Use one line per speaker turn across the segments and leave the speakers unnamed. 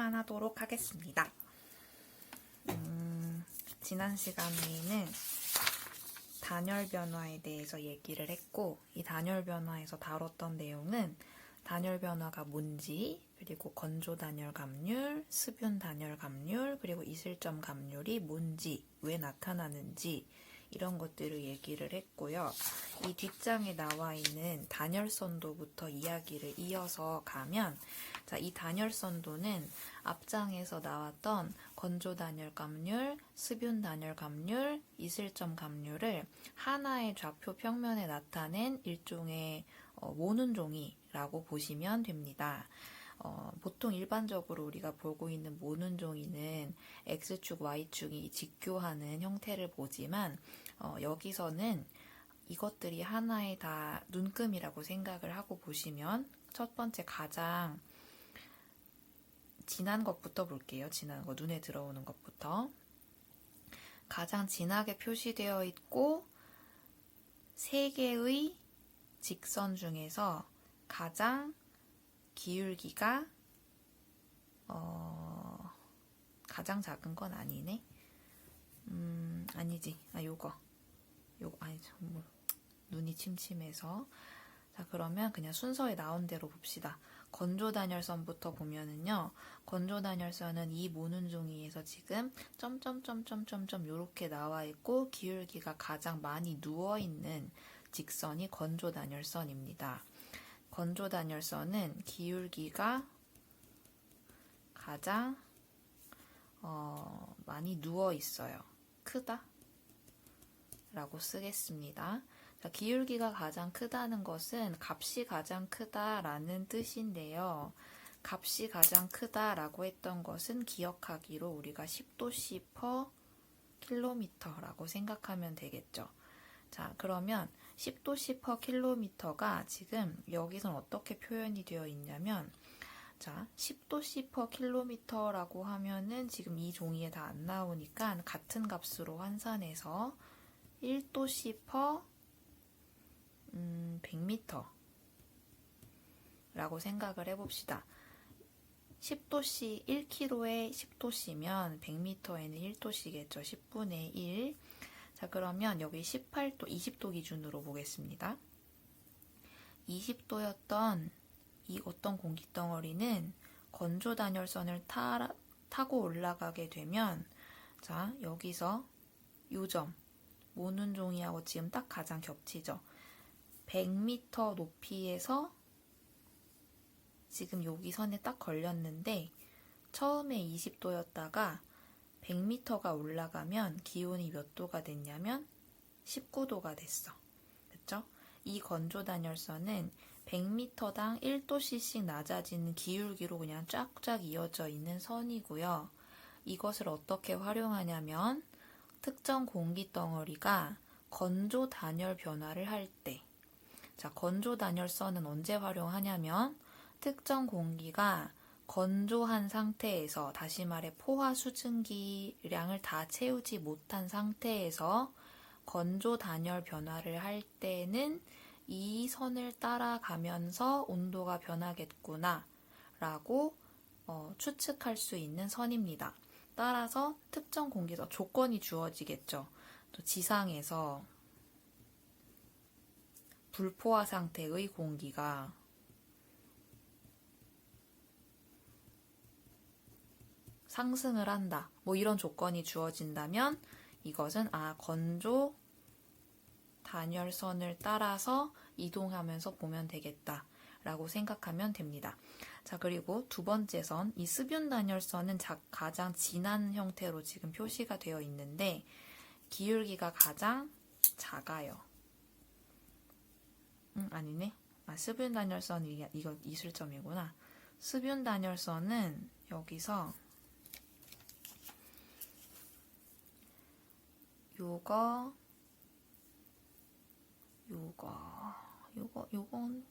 그만하도록 하겠습니다. 음, 지난 시간에는 단열 변화에 대해서 얘기를 했고, 이 단열 변화에서 다뤘던 내용은 단열 변화가 뭔지, 그리고 건조 단열 감률, 수분 단열 감률, 그리고 이슬점 감률이 뭔지, 왜 나타나는지, 이런 것들을 얘기를 했고요. 이 뒷장에 나와 있는 단열선도부터 이야기를 이어서 가면, 자, 이 단열선도는 앞장에서 나왔던 건조 단열 감률, 수분 단열 감률, 이슬점 감률을 하나의 좌표 평면에 나타낸 일종의 어, 모는 종이라고 보시면 됩니다. 어, 보통 일반적으로 우리가 보고 있는 모는 종이는 X축, Y축이 직교하는 형태를 보지만 어, 여기서는 이것들이 하나의 다 눈금이라고 생각을 하고 보시면 첫 번째 가장 진한 것부터 볼게요. 진한 거 눈에 들어오는 것부터 가장 진하게 표시되어 있고 세 개의 직선 중에서 가장 기울기가 어 가장 작은 건 아니네. 음 아니지. 아 요거 요거 아니 정말 눈이 침침해서 자 그러면 그냥 순서에 나온 대로 봅시다. 건조 단열선부터 보면은요. 건조 단열선은 이 모는 종이에서 지금 점점점점점점 요렇게 나와 있고 기울기가 가장 많이 누워 있는 직선이 건조 단열선입니다. 건조 단열선은 기울기가 가장 어, 많이 누워 있어요. 크다? 라고 쓰겠습니다. 자, 기울기가 가장 크다는 것은 값이 가장 크다라는 뜻인데요. 값이 가장 크다라고 했던 것은 기억하기로 우리가 10도씨 퍼 킬로미터라고 생각하면 되겠죠. 자, 그러면 10도씨 퍼 킬로미터가 지금 여기선 어떻게 표현이 되어 있냐면 자, 10도씨 퍼 킬로미터라고 하면은 지금 이 종이에 다 안 나오니까 같은 값으로 환산해서 1도씨 퍼 음, 100m 라고 생각을 해봅시다. 10도씨 1kg에 10도씨면 100m에는 1도씨겠죠. 10분의 1. 자, 그러면 여기 18도, 20도 기준으로 보겠습니다. 20도였던 이 어떤 공기 덩어리는 건조 단열선을 타, 타고 올라가게 되면 자, 여기서 요점 모는 종이하고 지금 딱 가장 겹치죠. 100m 높이에서 지금 여기 선에 딱 걸렸는데 처음에 20도였다가 100m가 올라가면 기온이 몇 도가 됐냐면 19도가 됐어. 그쵸? 이 건조 단열선은 100m당 1도씨씩 낮아지는 기울기로 그냥 쫙쫙 이어져 있는 선이고요. 이것을 어떻게 활용하냐면 특정 공기 덩어리가 건조 단열 변화를 할 때, 자, 건조 단열선은 언제 활용하냐면 특정 공기가 건조한 상태에서 다시 말해 포화 수증기량을 다 채우지 못한 상태에서 건조 단열 변화를 할 때는 이 선을 따라가면서 온도가 변하겠구나 라고 어, 추측할 수 있는 선입니다. 따라서 특정 공기에서 조건이 주어지겠죠. 또 지상에서 불포화 상태의 공기가 상승을 한다. 뭐 이런 조건이 주어진다면 이것은 아 건조 단열선을 따라서 이동하면서 보면 되겠다. 라고 생각하면 됩니다. 자, 그리고 두 번째 선, 이 수분 단열선은 자, 가장 진한 형태로 지금 표시가 되어 있는데, 기울기가 가장 작아요. 음, 아니네. 아, 수분 단열선이 이거 이술점이구나. 수분 단열선은 여기서 요거 요거 요거 요건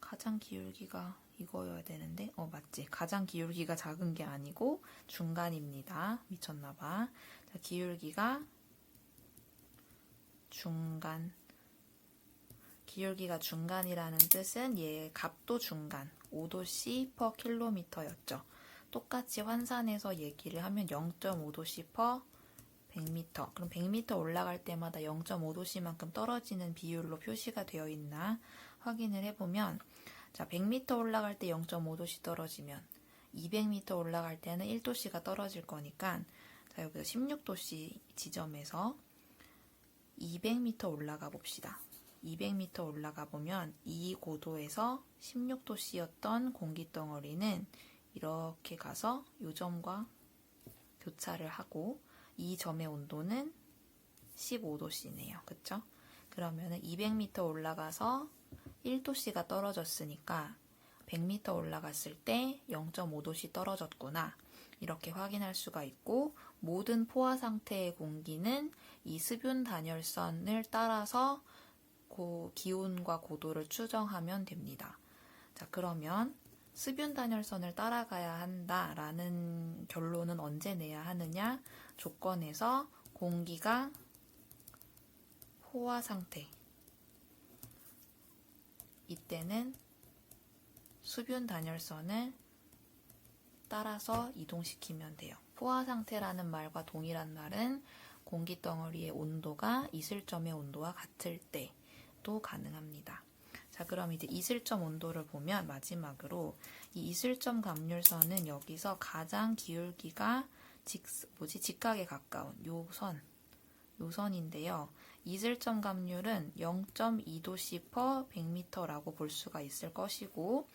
가장 기울기가 이거여야 되는데? 어 맞지. 가장 기울기가 작은 게 아니고 중간입니다. 미쳤나봐. 자, 기울기가 중간. 기울기가 중간이라는 뜻은 얘의 값도 중간. 5도씨 퍼 킬로미터였죠. 똑같이 환산해서 얘기를 하면 0.5도씨 per 100m. 그럼 100m 올라갈 때마다 0.5도씨만큼 떨어지는 비율로 표시가 되어 있나 확인을 해보면 자, 100m 올라갈 때 0.5도씨 떨어지면 200m 올라갈 때는 1도씨가 떨어질 거니까 자, 여기서 16도씨 지점에서 200m 올라가 봅시다. 200m 올라가 보면 이 고도에서 16도씨였던 공기 덩어리는 이렇게 가서 요 점과 교차를 하고 이 점의 온도는 15도씨네요. 그쵸? 그러면은 200m 올라가서 1도씨가 떨어졌으니까 100m 올라갔을 때 0.5도씨 떨어졌구나. 이렇게 확인할 수가 있고 모든 포화 상태의 공기는 이 수분 단열선을 따라서 고 기온과 고도를 추정하면 됩니다. 자, 그러면 수분 단열선을 따라가야 한다라는 결론은 언제 내야 하느냐? 조건에서 공기가 포화 상태. 이때는 수분 단열선을 따라서 이동시키면 돼요. 포화 상태라는 말과 동일한 말은 공기 덩어리의 온도가 이슬점의 온도와 같을 때도 가능합니다. 자, 그럼 이제 이슬점 온도를 보면 마지막으로 이 이슬점 감률선은 여기서 가장 기울기가 직, 뭐지, 직각에 가까운 요 선, 요 선인데요. 이슬점 감률은 0.2도씨 per 100m라고 볼 수가 있을 것이고,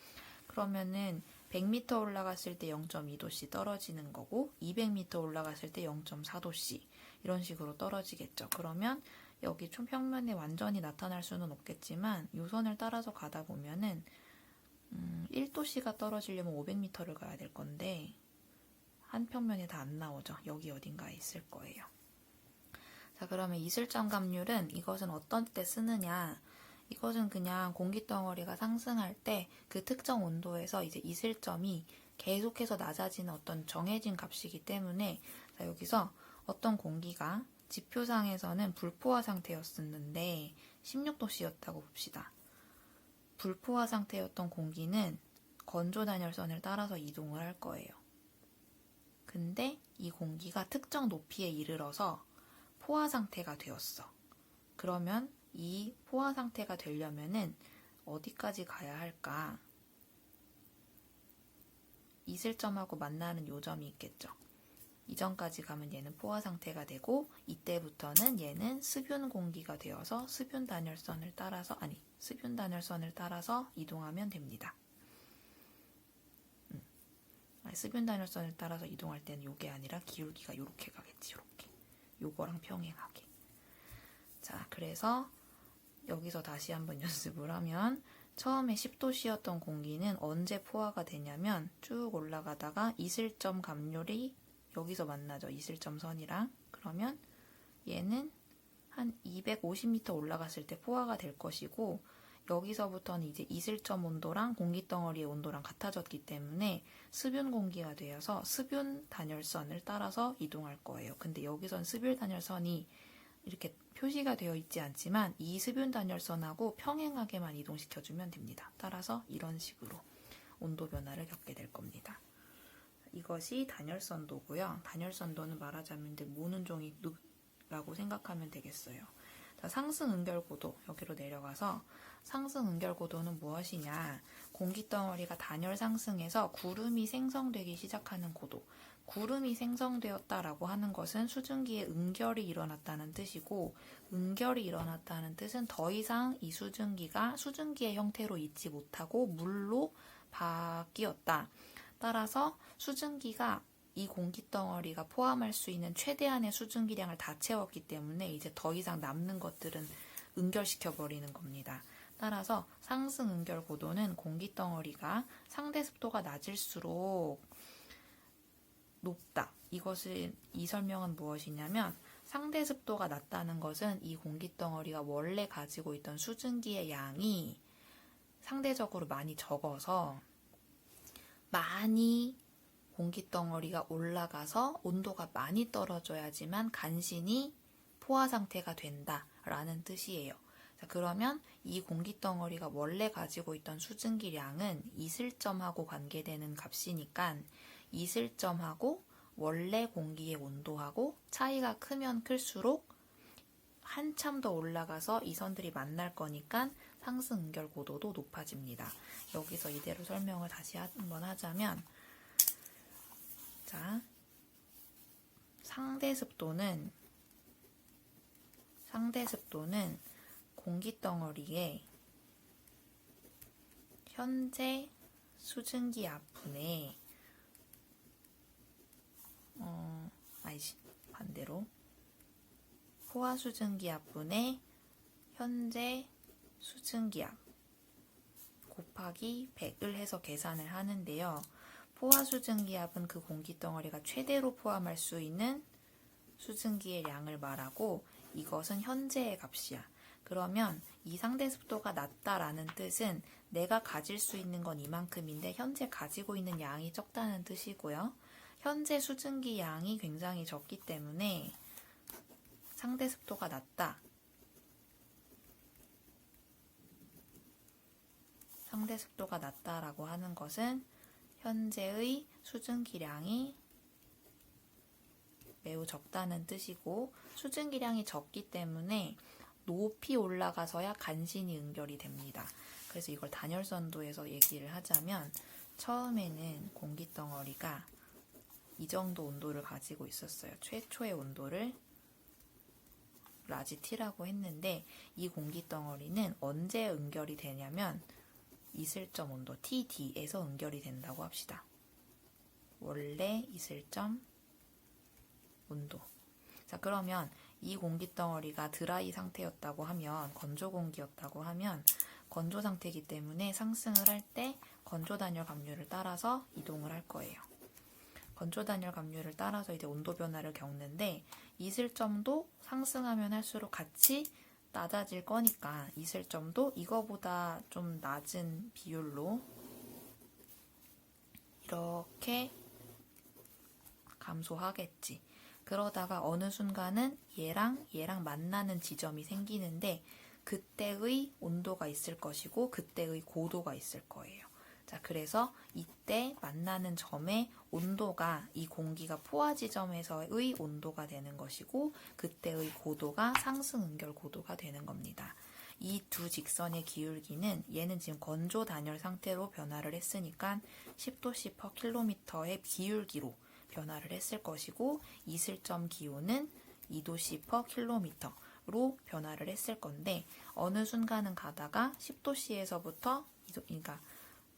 그러면은 100m 올라갔을 때 0.2도씨 떨어지는 거고, 200m 올라갔을 때 0.4도씨 이런 식으로 떨어지겠죠. 그러면 여기 총평면에 완전히 나타날 수는 없겠지만 요 선을 따라서 가다 보면은 음, 1도씨가 떨어지려면 500m를 가야 될 건데 한 평면에 다 안 나오죠. 여기 어딘가에 있을 거예요. 자, 그러면 이슬점 감률은 이것은 어떤 때 쓰느냐? 이것은 그냥 공기 덩어리가 상승할 때 그 특정 온도에서 이제 이슬점이 계속해서 낮아지는 어떤 정해진 값이기 때문에 자, 여기서 어떤 공기가 지표상에서는 불포화 상태였었는데 16도씨였다고 봅시다. 불포화 상태였던 공기는 건조 단열선을 따라서 이동을 할 거예요. 근데 이 공기가 특정 높이에 이르러서 포화 상태가 되었어. 그러면 이 포화 상태가 되려면은 어디까지 가야 할까? 이슬점하고 만나는 요점이 있겠죠. 이전까지 가면 얘는 포화 상태가 되고 이때부터는 얘는 수분 공기가 되어서 수분 단열선을 따라서 아니 수분 단열선을 따라서 이동하면 됩니다. 음. 수분 단열선을 따라서 이동할 때는 요게 아니라 기울기가 요렇게 가겠지 요렇게 요거랑 평행하게 자 그래서 여기서 다시 한번 연습을 하면 처음에 10도씨였던 공기는 언제 포화가 되냐면 쭉 올라가다가 이슬점 감률이 여기서 만나죠. 이슬점 선이랑. 그러면 얘는 한 250m 올라갔을 때 포화가 될 것이고 여기서부터는 이제 이슬점 온도랑 공기 덩어리의 온도랑 같아졌기 때문에 수분 공기가 되어서 수분 단열선을 따라서 이동할 거예요. 근데 여기선 수분 단열선이 이렇게 표시가 되어 있지 않지만 이 수분 단열선하고 평행하게만 이동시켜주면 됩니다. 따라서 이런 식으로 온도 변화를 겪게 될 겁니다. 이것이 단열선도고요. 단열선도는 말하자면 이제 모는 종이 눕라고 생각하면 되겠어요. 자, 상승 응결 고도 여기로 내려가서 상승 응결 고도는 무엇이냐? 공기 덩어리가 단열 상승해서 구름이 생성되기 시작하는 고도. 구름이 생성되었다라고 하는 것은 수증기에 응결이 일어났다는 뜻이고 응결이 일어났다는 뜻은 더 이상 이 수증기가 수증기의 형태로 있지 못하고 물로 바뀌었다. 따라서 수증기가 이 공기 덩어리가 포함할 수 있는 최대한의 수증기량을 다 채웠기 때문에 이제 더 이상 남는 것들은 응결시켜 버리는 겁니다. 따라서 상승 응결 고도는 공기 덩어리가 상대 습도가 낮을수록 높다. 이것은 이 설명은 무엇이냐면 상대 습도가 낮다는 것은 이 공기 덩어리가 원래 가지고 있던 수증기의 양이 상대적으로 많이 적어서 많이 공기 덩어리가 올라가서 온도가 많이 떨어져야지만 간신히 포화 상태가 된다라는 뜻이에요. 자, 그러면 이 공기 덩어리가 원래 가지고 있던 수증기량은 이슬점하고 관계되는 값이니까 이슬점하고 원래 공기의 온도하고 차이가 크면 클수록 한참 더 올라가서 이 선들이 만날 거니까 상승 응결 고도도 높아집니다. 여기서 이대로 설명을 다시 한번 하자면 자 상대 습도는 상대 습도는 공기 덩어리에 현재 수증기 앞분에 어 아니지 반대로 포화 수증기 앞분의 현재 수증기압 곱하기 100을 해서 계산을 하는데요. 포화 수증기압은 그 공기 덩어리가 최대로 포함할 수 있는 수증기의 양을 말하고 이것은 현재의 값이야. 그러면 이 상대 습도가 낮다라는 뜻은 내가 가질 수 있는 건 이만큼인데 현재 가지고 있는 양이 적다는 뜻이고요. 현재 수증기 양이 굉장히 적기 때문에 상대 습도가 낮다. 상대 습도가 낮다라고 하는 것은 현재의 수증기량이 매우 적다는 뜻이고 수증기량이 적기 때문에 높이 올라가서야 간신히 응결이 됩니다. 그래서 이걸 단열선도에서 얘기를 하자면 처음에는 공기 덩어리가 이 정도 온도를 가지고 있었어요. 최초의 온도를 라지 T라고 했는데 이 공기 덩어리는 언제 응결이 되냐면 이슬점 온도 TD에서 응결이 된다고 합시다. 원래 이슬점 온도. 자, 그러면 이 공기 덩어리가 드라이 상태였다고 하면 건조 공기였다고 하면 건조 상태이기 때문에 상승을 할 때 건조 단열 감류를 따라서 이동을 할 거예요. 건조 단열 감류를 따라서 이제 온도 변화를 겪는데 이슬점도 상승하면 할수록 같이 낮아질 거니까 이슬점도 이거보다 좀 낮은 비율로 이렇게 감소하겠지. 그러다가 어느 순간은 얘랑 얘랑 만나는 지점이 생기는데 그때의 온도가 있을 것이고 그때의 고도가 있을 거예요. 자, 그래서 이때 만나는 점의 온도가 이 공기가 포화 지점에서의 온도가 되는 것이고 그때의 고도가 상승 응결 고도가 되는 겁니다. 이 두 직선의 기울기는 얘는 지금 건조 단열 상태로 변화를 했으니까 10도씨 per 킬로미터의 기울기로 변화를 했을 것이고 이슬점 기온은 2도씨 per 킬로미터 로 변화를 했을 건데 어느 순간은 가다가 10도씨에서부터 그러니까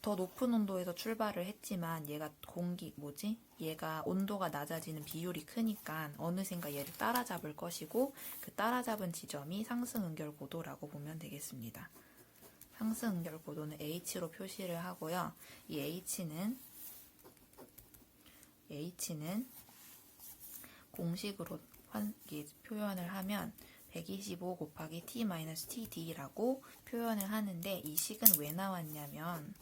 더 높은 온도에서 출발을 했지만 얘가 공기 뭐지? 얘가 온도가 낮아지는 비율이 크니까 어느샌가 얘를 따라잡을 것이고 그 따라잡은 지점이 상승 응결 고도라고 보면 되겠습니다. 상승 응결 고도는 H로 표시를 하고요. 이 H는 H는 공식으로 환, 표현을 하면 125 곱하기 t-td라고 표현을 하는데 이 식은 왜 나왔냐면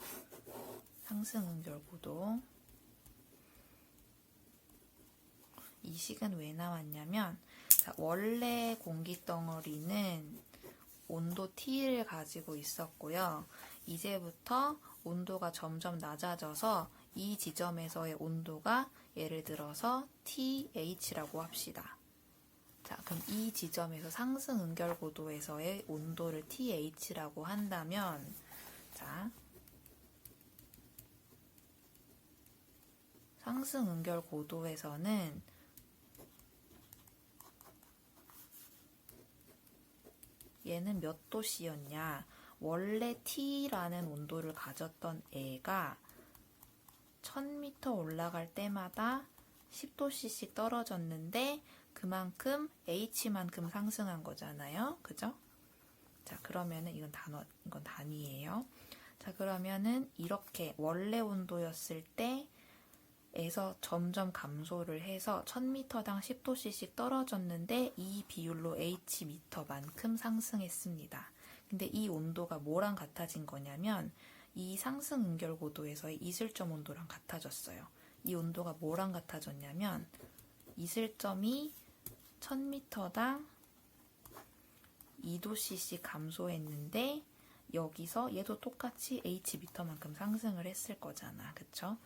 상승 응결 고도 이 식은 왜 나왔냐면 자, 원래 공기 덩어리는 온도 T를 가지고 있었고요. 이제부터 온도가 점점 낮아져서 이 지점에서의 온도가 예를 들어서 TH라고 합시다. 자, 그럼 이 지점에서 상승 응결 고도에서의 온도를 TH라고 한다면 자, 상승 응결 고도에서는 얘는 몇 도씨였냐? 원래 T라는 온도를 가졌던 애가 1000m 올라갈 때마다 10도씨씩 떨어졌는데 그만큼 H만큼 상승한 거잖아요. 그죠? 자, 그러면은 이건 단어, 이건 단위예요. 자, 그러면은 이렇게 원래 온도였을 때 에서 점점 감소를 해서 1000m당 10도씨씩 떨어졌는데 이 비율로 H미터만큼 상승했습니다. 근데 이 온도가 뭐랑 같아진 거냐면 이 상승 응결 고도에서의 이슬점 온도랑 같아졌어요. 이 온도가 뭐랑 같아졌냐면 이슬점이 1000m당 2도씨씩 감소했는데 여기서 얘도 똑같이 H미터만큼 상승을 했을 거잖아. 그쵸?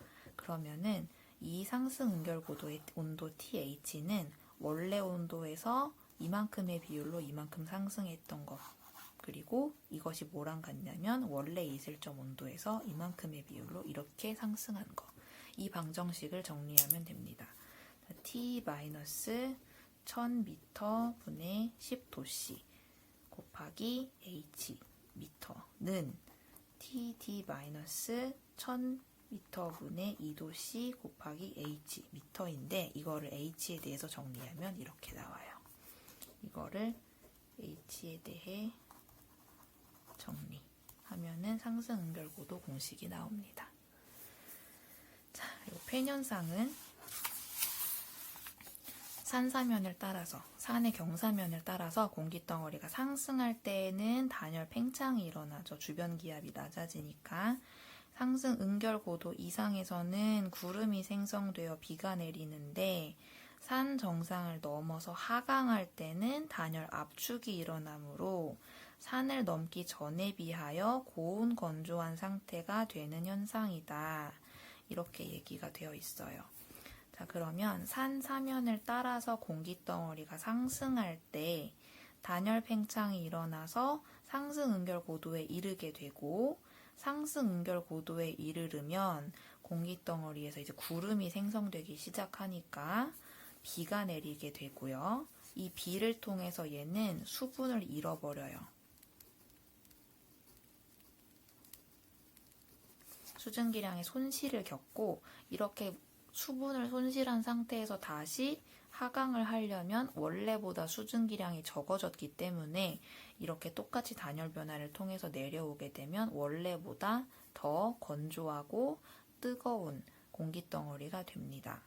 그러면은 이 상승 응결고도의 온도 TH는 원래 온도에서 이만큼의 비율로 이만큼 상승했던 것. 그리고 이것이 뭐랑 같냐면 원래 이슬점 온도에서 이만큼의 비율로 이렇게 상승한 거. 이 방정식을 정리하면 됩니다. 자, T-1000m 분의 10도씨 곱하기 H 미터는 TT-1000 1000m분의 2도씨 곱하기 H 미터인데 이거를 H에 대해서 정리하면 이렇게 나와요. 이거를 H에 대해 정리하면은 상승 응결고도 공식이 나옵니다. 자, 이 폐년상은 산사면을 따라서 산의 경사면을 따라서 공기 덩어리가 상승할 때에는 단열 팽창이 일어나죠. 주변 기압이 낮아지니까 상승 응결 고도 이상에서는 구름이 생성되어 비가 내리는데 산 정상을 넘어서 하강할 때는 단열 압축이 일어나므로 산을 넘기 전에 비하여 고온 건조한 상태가 되는 현상이다. 이렇게 얘기가 되어 있어요. 자, 그러면 산 사면을 따라서 공기 덩어리가 상승할 때 단열 팽창이 일어나서 상승 응결 고도에 이르게 되고 상승 응결 고도에 이르르면 공기 덩어리에서 이제 구름이 생성되기 시작하니까 비가 내리게 되고요. 이 비를 통해서 얘는 수분을 잃어버려요. 수증기량의 손실을 겪고 이렇게 수분을 손실한 상태에서 다시 하강을 하려면 원래보다 수증기량이 적어졌기 때문에 이렇게 똑같이 단열 변화를 통해서 내려오게 되면 원래보다 더 건조하고 뜨거운 공기 덩어리가 됩니다.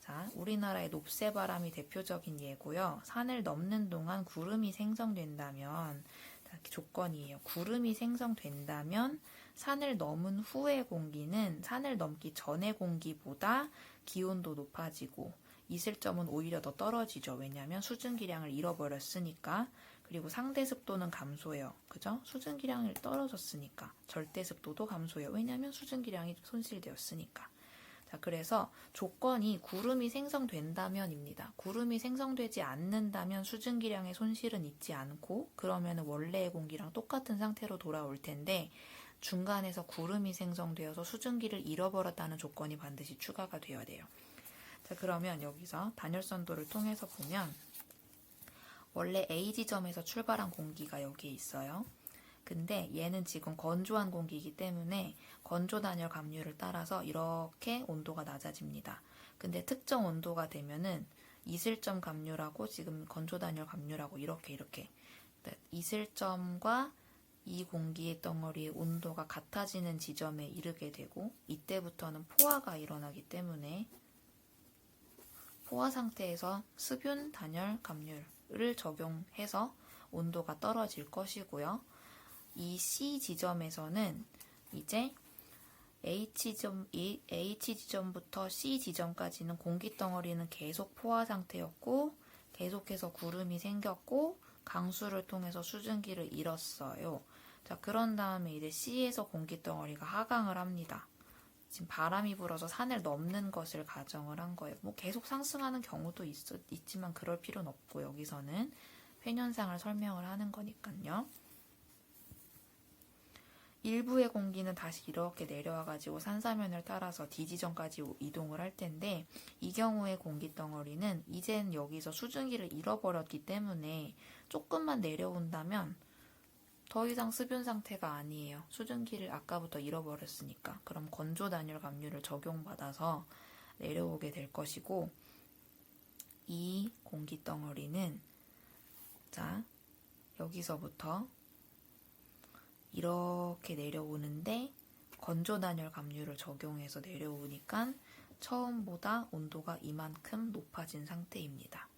자, 우리나라의 높새 바람이 대표적인 예고요. 산을 넘는 동안 구름이 생성된다면 자, 조건이에요. 구름이 생성된다면 산을 넘은 후의 공기는 산을 넘기 전의 공기보다 기온도 높아지고 이슬점은 오히려 더 떨어지죠. 왜냐하면 수증 기량을 잃어버렸으니까. 그리고 상대 습도는 감소해요. 그죠? 수증 기량이 떨어졌으니까. 절대 습도도 감소해요. 왜냐하면 수증 기량이 손실되었으니까. 자, 그래서 조건이 구름이 생성된다면입니다. 구름이 생성되지 않는다면 수증 기량의 손실은 있지 않고 그러면 원래의 공기랑 똑같은 상태로 돌아올 텐데 중간에서 구름이 생성되어서 수증기를 잃어버렸다는 조건이 반드시 추가가 되어야 돼요. 자, 그러면 여기서 단열선도를 통해서 보면 원래 A 지점에서 출발한 공기가 여기에 있어요. 근데 얘는 지금 건조한 공기이기 때문에 건조 단열 감류를 따라서 이렇게 온도가 낮아집니다. 근데 특정 온도가 되면은 이슬점 감류라고 지금 건조 단열 감류라고 이렇게 이렇게 이슬점과 이 공기의 덩어리의 온도가 같아지는 지점에 이르게 되고 이때부터는 포화가 일어나기 때문에 포화 상태에서 습윤 단열 감률을 적용해서 온도가 떨어질 것이고요. 이 C 지점에서는 이제 H점, H지점부터 C지점까지는 공기 덩어리는 계속 포화 상태였고 계속해서 구름이 생겼고 강수를 통해서 수증기를 잃었어요. 자, 그런 다음에 이제 C에서 공기 덩어리가 하강을 합니다. 지금 바람이 불어서 산을 넘는 것을 가정을 한 거예요. 뭐 계속 상승하는 경우도 있, 있지만 그럴 필요는 없고 여기서는 폐년상을 설명을 하는 거니까요. 일부의 공기는 다시 이렇게 내려와가지고 산사면을 따라서 D지점까지 이동을 할 텐데 이 경우의 공기 덩어리는 이젠 여기서 수증기를 잃어버렸기 때문에 조금만 내려온다면 더 이상 습윤 상태가 아니에요. 수증기를 아까부터 잃어버렸으니까. 그럼 건조 단열 감류를 적용받아서 내려오게 될 것이고 이 공기 덩어리는 자 여기서부터 이렇게 내려오는데 건조 단열 감류를 적용해서 내려오니까 처음보다 온도가 이만큼 높아진 상태입니다.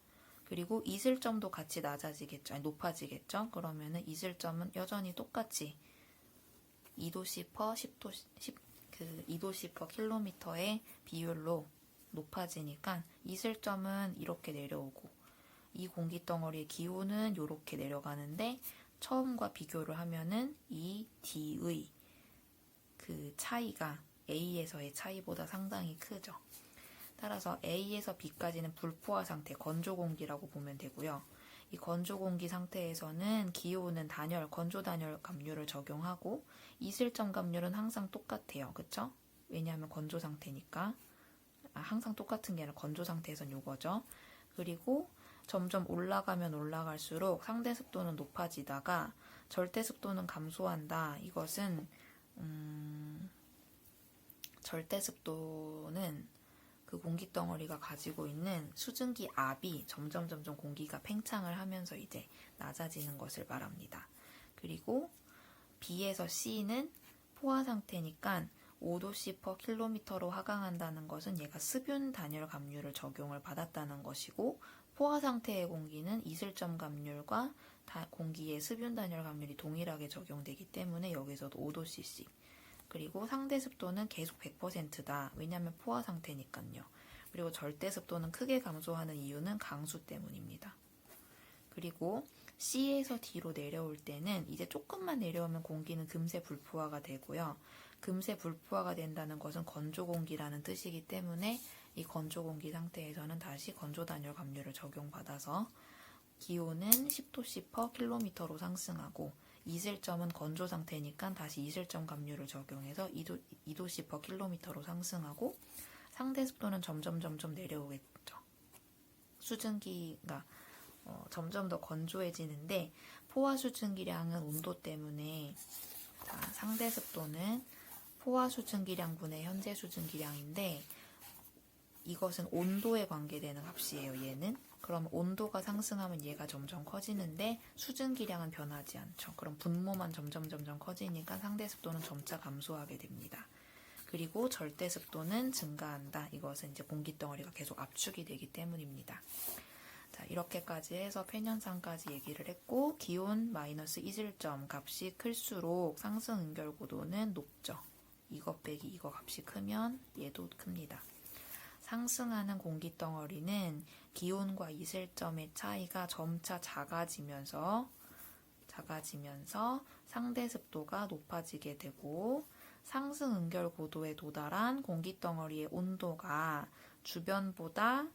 그리고 이슬점도 같이 낮아지겠죠. 아니, 높아지겠죠. 그러면은 이슬점은 여전히 똑같이 2도씨 퍼 10도 10, 그 2도씨 퍼 킬로미터의 비율로 높아지니까 이슬점은 이렇게 내려오고 이 공기 덩어리의 기온은 이렇게 내려가는데 처음과 비교를 하면은 이 D의 그 차이가 A에서의 차이보다 상당히 크죠. 따라서 A에서 B까지는 불포화 상태, 건조 공기라고 보면 되고요. 이 건조 공기 상태에서는 기온은 단열, 건조 단열 감류를 적용하고 이슬점 감류는 항상 똑같아요. 그쵸? 왜냐하면 건조 상태니까. 아, 항상 똑같은 게 아니라 건조 상태에선 요거죠. 그리고 점점 올라가면 올라갈수록 상대 습도는 높아지다가 절대 습도는 감소한다. 이것은 음, 절대 습도는 그 공기 덩어리가 가지고 있는 수증기 압이 점점 점점 공기가 팽창을 하면서 이제 낮아지는 것을 말합니다. 그리고 B에서 C는 포화 상태니까 5도씨 per 킬로미터로 하강한다는 것은 얘가 습윤 단열 감류를 적용을 받았다는 것이고 포화 상태의 공기는 이슬점 감률과 다- 공기의 습윤 단열 감률이 동일하게 적용되기 때문에 여기서도 5도cc 그리고 상대 습도는 계속 100%다. 왜냐하면 포화 상태니까요. 그리고 절대 습도는 크게 감소하는 이유는 강수 때문입니다. 그리고 C에서 D로 내려올 때는 이제 조금만 내려오면 공기는 금세 불포화가 되고요. 금세 불포화가 된다는 것은 건조 공기라는 뜻이기 때문에 이 건조 공기 상태에서는 다시 건조 단열 감류를 적용받아서 기온은 10도씨 per 킬로미터로 상승하고 이슬점은 건조 상태니까 다시 이슬점 감류를 적용해서 2도, 2도씨 per 킬로미터로 상승하고 상대 습도는 점점 점점 내려오겠죠. 수증기가 어, 점점 더 건조해지는데 포화 수증기량은 온도 때문에 자, 상대 습도는 포화 수증기량 분의 현재 수증기량인데 이것은 온도에 관계되는 값이에요. 얘는 그럼 온도가 상승하면 얘가 점점 커지는데 수증기량은 변하지 않죠. 그럼 분모만 점점 점점 커지니까 상대 습도는 점차 감소하게 됩니다. 그리고 절대 습도는 증가한다. 이것은 이제 공기 덩어리가 계속 압축이 되기 때문입니다. 자, 이렇게까지 해서 팬현상까지 얘기를 했고 기온 마이너스 이슬점 값이 클수록 상승 응결 고도는 높죠. 이것 빼기 이거 값이 크면 얘도 큽니다. 상승하는 공기 덩어리는 기온과 이슬점의 차이가 점차 작아지면서 작아지면서 상대 습도가 높아지게 되고 상승 응결 고도에 도달한 공기 덩어리의 온도가 주변보다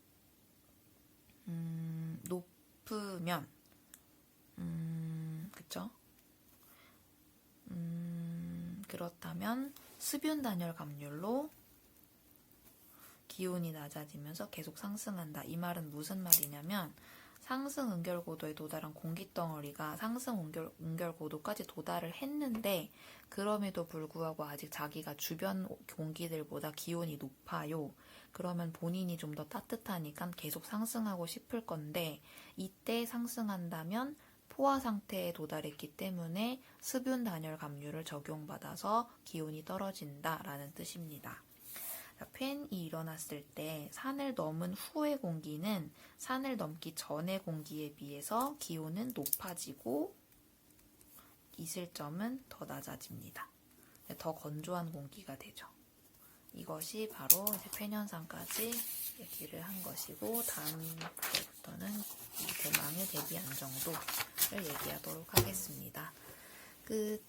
음, 높으면 음, 그쵸? 음, 그렇다면 습윤 단열 감률로 기온이 낮아지면서 계속 상승한다. 이 말은 무슨 말이냐면 상승 응결 고도에 도달한 공기 덩어리가 상승 응결, 응결 고도까지 도달을 했는데 그럼에도 불구하고 아직 자기가 주변 공기들보다 기온이 높아요. 그러면 본인이 좀 더 따뜻하니까 계속 상승하고 싶을 건데 이때 상승한다면 포화 상태에 도달했기 때문에 습윤 단열 감류를 적용받아서 기온이 떨어진다라는 뜻입니다. 자, 팬이 일어났을 때 산을 넘은 후의 공기는 산을 넘기 전의 공기에 비해서 기온은 높아지고 이슬점은 더 낮아집니다. 더 건조한 공기가 되죠. 이것이 바로 이제 팬현상까지 얘기를 한 것이고 다음 때부터는 이 대망의 대기 안정도를 얘기하도록 하겠습니다. 끝.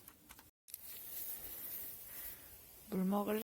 물 먹을